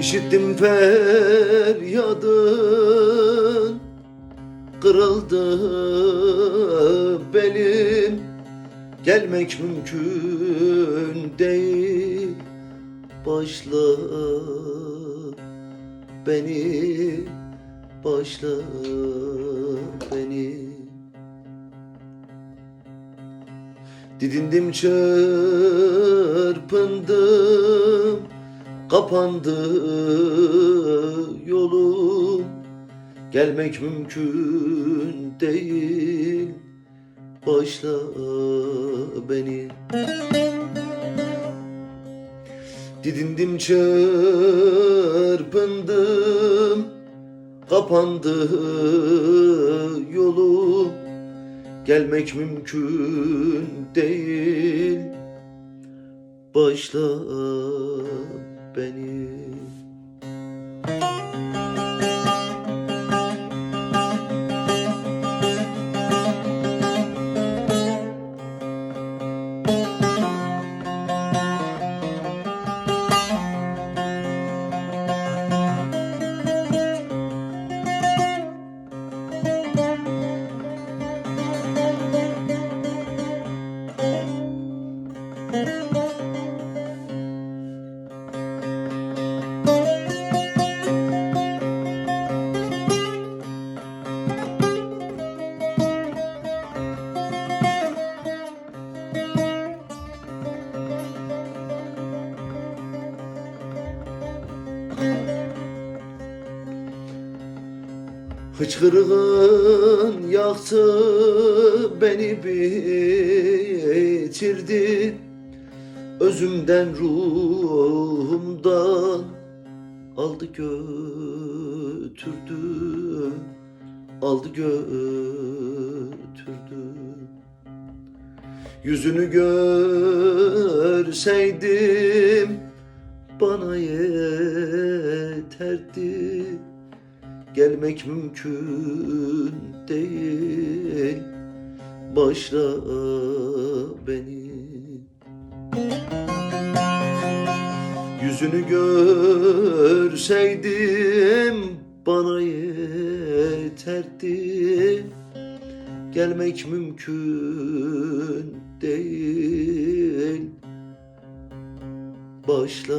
İşittim feryadın Kırıldı belim. Gelmek mümkün değil Başla beni Başla beni. Didindim çırpındım Kapandı yolum. Gelmek mümkün değil. Başla beni. Didindim çırpındım. Kapandı yolum. Gelmek mümkün değil. Başla beni Hıçkırığın yaktı beni bitirdi Özümden ruhumdan. Aldı götürdü Aldı götürdü Yüzünü görseydim bana yeterdi. Gelmek mümkün değil. Başla beni. Yüzünü görseydim bana yeterdi. Gelmek mümkün değil. Başla